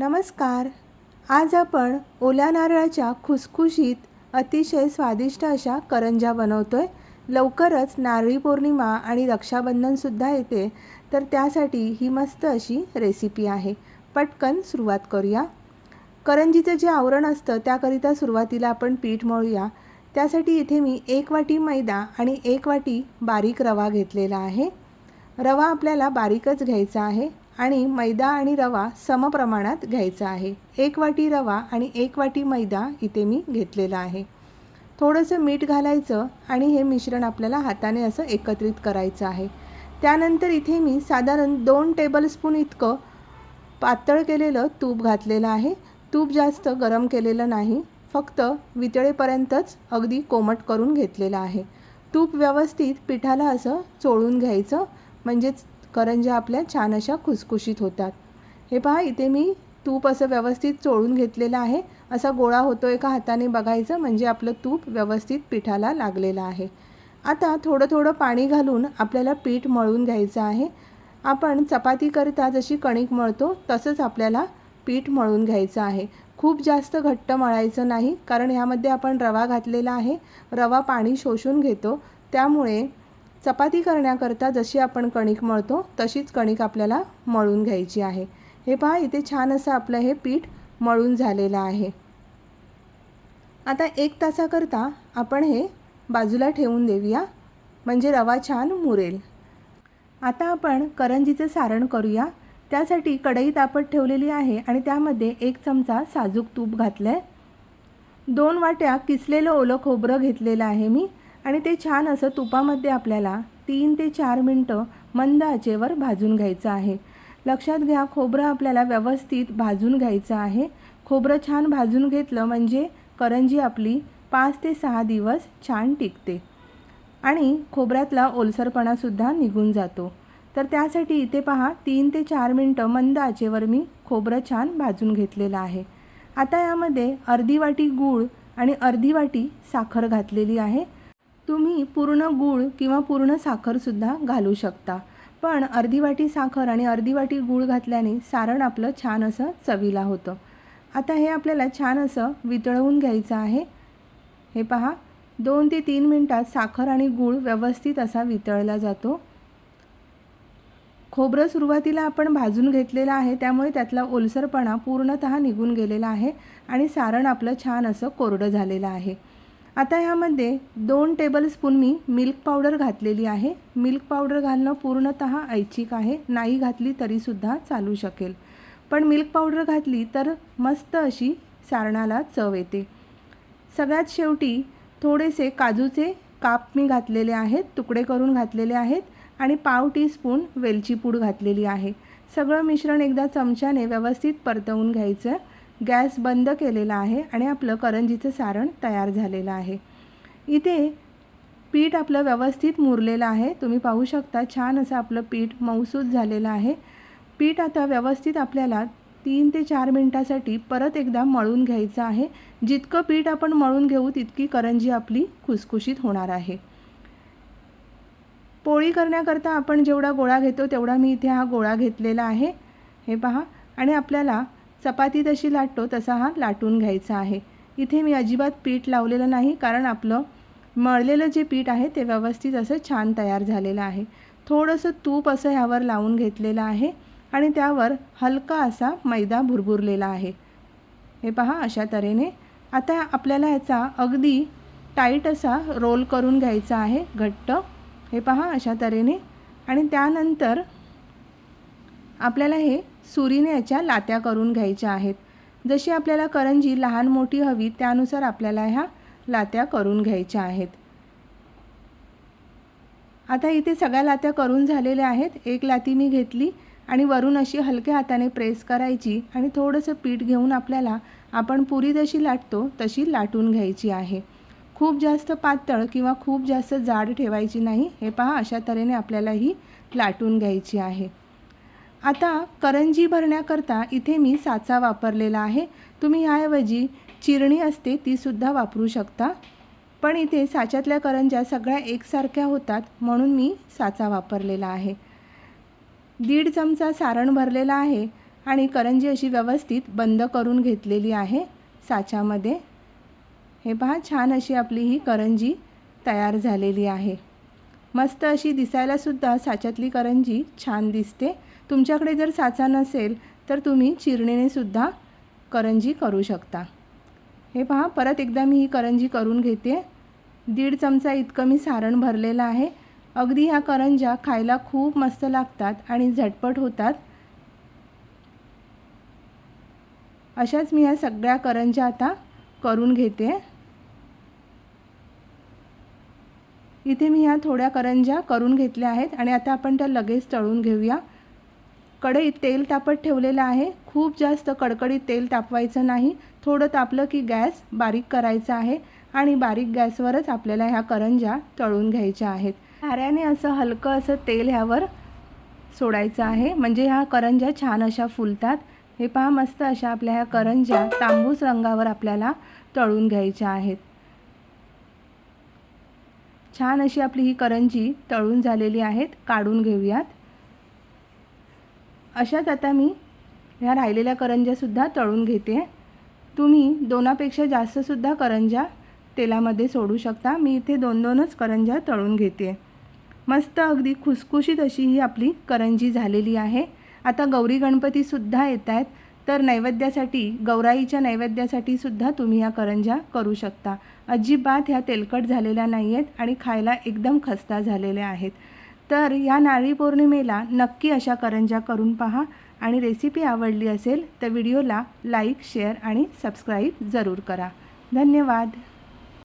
नमस्कार. आज आपण ओल्या नारळाच्या खुसखुशीत अतिशय स्वादिष्ट अशा करंज्या बनवतो आहे लवकरच नारळी पौर्णिमा आणि रक्षाबंधनसुद्धा येते तर त्यासाठी ही मस्त अशी रेसिपी आहे. पटकन सुरुवात करूया. करंजीचं जे आवरण असतं त्याकरिता सुरुवातीला आपण पीठ मळूया. त्यासाठी इथे मी एक वाटी मैदा आणि एक वाटी बारीक रवा घेतलेला आहे. रवा आपल्याला बारीकच घ्यायचा आहे. आणि मैदा आणि रवा समप्रमाणात घ्यायचा आहे. एक वाटी रवा आणि एक वाटी मैदा इथे मी घेतलेला आहे. थोडंसं मीठ घालायचं आणि हे मिश्रण आपल्याला हाताने असं एकत्रित करायचं आहे. त्यानंतर इथे मी साधारण दोन टेबलस्पून इतकं पातळ केलेलं तूप घातलेलं आहे. तूप जास्त गरम केलेलं नाही. फक्त वितळेपर्यंतच अगदी कोमट करून घेतलेलं आहे. तूप व्यवस्थित पिठाला असं चोळून घ्यायचं. म्हणजेच करंज्या आपल्या छान अशा खुसखुशीत होतात. हे पहा इथे मी तूप असं व्यवस्थित चोळून घेतलेलं आहे. असा गोळा होतो एका हाताने बघायचं म्हणजे आपलं तूप व्यवस्थित पिठाला लागलेलं आहे. आता थोडं थोडं पाणी घालून आपल्याला पीठ मळून घ्यायचं आहे. आपण चपातीकरिता जशी कणिक मळतो तसंच आपल्याला पीठ मळून घ्यायचं आहे. खूप जास्त घट्ट मळायचं नाही कारण ह्यामध्ये आपण रवा घातलेला आहे. रवा पाणी शोषून घेतो. त्यामुळे चपाती करण्याकरता जशी आपण कणिक मळतो तशीच कणिक आपल्याला मळून घ्यायची आहे. हे पहा इथे छान असं आपलं हे पीठ मळून झालेलं आहे. आता एक तासाकरता आपण हे बाजूला ठेवून देऊया. म्हणजे रवा छान मुरेल. आता आपण करंजीचं सारण करूया. त्यासाठी कढई तापत ठेवलेली आहे आणि त्यामध्ये एक चमचा साजूक तूप घातलं आहे दोन वाट्या किसलेलं ओलं खोबरं घेतलेलं आहे मी. आणि ते छान असं तुपामध्ये आपल्याला तीन ते चार मिनटं मंद आचेवर भाजून घ्यायचं आहे. लक्षात घ्या खोबरं आपल्याला व्यवस्थित भाजून घ्यायचं आहे. खोबरं छान भाजून घेतलं म्हणजे करंजी आपली पाच ते सहा दिवस छान टिकते. आणि खोबऱ्यातला ओलसरपणासुद्धा निघून जातो. तर त्यासाठी इथे पहा तीन ते चार मिनटं मंद आचेवर मी खोबरं छान भाजून घेतलेलं आहे. आता यामध्ये अर्धी वाटी गूळ आणि अर्धी वाटी साखर घातलेली आहे. तुम्ही पूर्ण गूळ किंवा पूर्ण साखरसुद्धा घालू शकता. पण अर्धी वाटी साखर आणि अर्धी वाटी गूळ घातल्याने सारण आपलं छान असं चवीला होतं. आता हे आपल्याला छान असं वितळवून घ्यायचं आहे. हे पहा दोन ते तीन मिनटात साखर आणि गूळ व्यवस्थित असा वितळला जातो. खोबरं सुरुवातीला आपण भाजून घेतलेलं आहे त्यामुळे त्यातला ओलसरपणा पूर्णत निघून गेलेला आहे आणि सारण आपलं छान असं कोरडं झालेलं आहे. आता ह्यामध्ये दोन टेबलस्पून मी मिल्क पावडर घातलेली आहे. मिल्क पावडर घालणं पूर्णत ऐच्छिक आहे. नाही घातली तरीसुद्धा चालू शकेल. पण मिल्क पावडर घातली तर मस्त अशी सारणाला चव येते. सगळ्यात शेवटी थोडेसे काजूचे काप मी घातलेले आहेत तुकडे करून घातलेले आहेत आणि पाव टीस्पून वेलची पूड घातलेली आहे. सगळं मिश्रण एकदा चमच्याने व्यवस्थित परतवून घ्यायचं. गॅस बंद केलेला आहे आणि आपलं करंजीचं सारण तयार झालेलं आहे. इथे पीठ आपलं व्यवस्थित मुरलेलं आहे. तुम्ही पाहू शकता छान असं आपलं पीठ मऊसूद झालेलं आहे. पीठ आता व्यवस्थित आपल्याला तीन ते चार मिनटासाठी परत एकदा मळून घ्यायचं आहे. जितकं पीठ आपण मळून घेऊ तितकी करंजी आपली खुसखुशीत होणार आहे. पोळी करण्याकरता आपण जेवढा गोळा घेतो तेवढा मी इथे हा गोळा घेतलेला आहे. हे पहा. आणि आपल्याला चपाती तशी लाटतो तसा हा लाटून घ्यायचा आहे. इथे मी अजिबात पीठ लावलेलं नाही कारण आपलं मळलेलं जे पीठ आहे ते व्यवस्थित असं छान तयार झालेलं आहे. थोडंसं तूप असं ह्यावर लावून घेतलेलं आहे आणि त्यावर हलका असा मैदा भुरभुरलेला आहे. हे पहा अशा तऱ्हेने. आता आपल्याला ह्याचा अगदी टाईट असा रोल करून घ्यायचा आहे घट्ट. हे पहा अशा तऱ्हेने. आणि त्यानंतर आपल्याला हे सुरीने याच्या लात्या करून घ्यायच्या आहेत. जशी आपल्याला करंजी लहान मोठी हवी त्यानुसार आपल्याला ह्या लात्या करून घ्यायच्या आहेत. आता इथे सगळ्या लात्या करून झालेल्या आहेत. एक लाती मी घेतली आणि वरून अशी हलक्या हाताने प्रेस करायची आणि थोडंसं पीठ घेऊन आपल्याला आपण पुरी जशी लाटतो तशी लाटून घ्यायची आहे. खूप जास्त पातळ किंवा खूप जास्त जाड ठेवायची नाही. हे पहा अशा तऱ्हेने आपल्याला ही लाटून घ्यायची आहे. आता करंजी भरण्याकरता इथे मी साचा वापरलेला आहे. तुम्ही ह्याऐवजी चिरणी असते तीसुद्धा वापरू शकता. पण इथे साच्यातल्या करंज्या सगळ्या एकसारख्या होतात म्हणून मी साचा वापरलेला आहे. दीड चमचा सारण भरलेला आहे आणि करंजी अशी व्यवस्थित बंद करून घेतलेली आहे साच्यामध्ये. हे पहा छान अशी आपली ही करंजी तयार झालेली आहे. मस्त अशी दिसायलासुद्धा साच्यातली करंजी छान दिसते. तुमच्याकडे जर साचा नसेल तर तुम्ही चिरणीने सुद्धा करंजी करू शकता. हे पहा परत एकदा मी ही करंजी करून घेते. दीड चमचा इतकं मी सारण भरलेलं आहे. अगदी ह्या करंज्या खायला खूप मस्त लागतात आणि झटपट होतात. अशाच मी ह्या सगळ्या करंज्या आता करून घेते. इथे मी ह्या थोड्या करंज्या करून घेतल्या आहेत आणि आता आपण त्या लगेच तळून घेऊया. कढईत तेल तापत ठेवलेलं आहे. खूप जास्त कडकडीत तेल तापवायचं नाही. थोडं तापलं की गॅस बारीक करायचा आहे आणि बारीक गॅसवरच आपल्याला ह्या करंज्या तळून घ्यायच्या आहेत. खाऱ्याने असं हलकं असं तेल ह्यावर सोडायचं आहे. म्हणजे ह्या करंज्या छान अशा फुलतात. हे पहा मस्त अशा आपल्या ह्या करंज्या तांबूस रंगावर आपल्याला तळून घ्यायच्या आहेत. छान अशी आपली ही करंजी तळून झालेली आहेत. काढून घेऊयात. अशाच आता मी ह्या राहिलेल्या करंज्यासुद्धा तळून घेते. तुम्ही दोनापेक्षा जास्तसुद्धा करंज्या तेलामध्ये सोडू शकता. मी इथे दोन दोनच करंज्या तळून घेते. मस्त अगदी खुसखुशीत अशी ही आपली करंजी झालेली आहे. आता गौरी गणपतीसुद्धा येत आहेत. तर नैवेद्यासाठी गौराईच्या नैवेद्यासाठी सुद्धा तुम्ही ह्या करंज्या करू शकता. अजिबात ह्या तेलकट झालेल्या नाही आहेत आणि खायला एकदम खस्ता झालेल्या आहेत. तर ह्या नारळी पौर्णिमेला नक्की अशा करंज्या करून पहा आणि रेसिपी आवडली असेल तर व्हिडिओला लाईक शेअर आणि सबस्क्राईब जरूर करा. धन्यवाद.